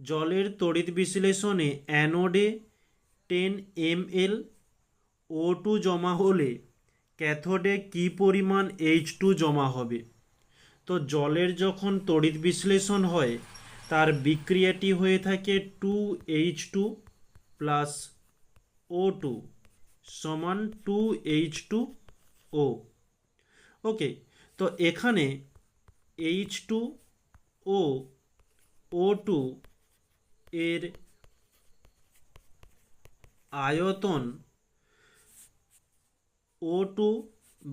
জলের তড়িৎ বিশ্লেষণে অ্যানোডে ten M L O two জমা হলে ক্যাথোডে কী পরিমাণ এইচ টু জমা হবে? তো জলের যখন তড়িৎ বিশ্লেষণ হয়, তার বিক্রিয়াটি হয়ে থাকে two H two plus O two সমান two H two O. Okay, তো এখানে এইচ টু ও ও টু এর আয়তন ও টু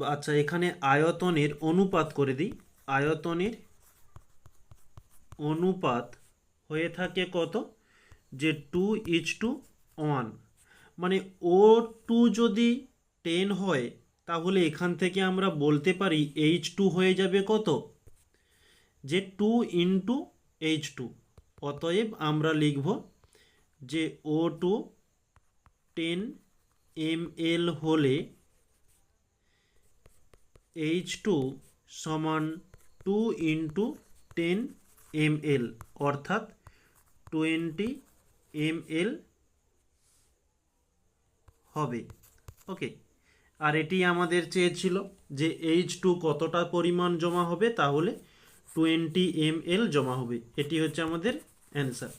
আচ্ছা এখানে আয়তনের অনুপাত করে দিই। আয়তনের অনুপাত হয়ে থাকে কত? যে টু ইচ টু ওয়ান মানে ও টু যদি টেন হয়, তাহলে এখান থেকে আমরা বলতে পারি এইচ টু হয়ে যাবে কত? যে টু ইন্টু এইচ টু অতএব আমরা লিখব যে O two ten M L হলে এইচ টু সমান two into ten M L অর্থাৎ টোয়েন্টি এম এল হবে। ওকে আর এটি আমাদের চেয়েছিল যে এইচ টু কতটা পরিমাণ জমা হবে, তাহলে টোয়েন্টি এম এল জমা হবে। এটি হচ্ছে আমাদের and it's up.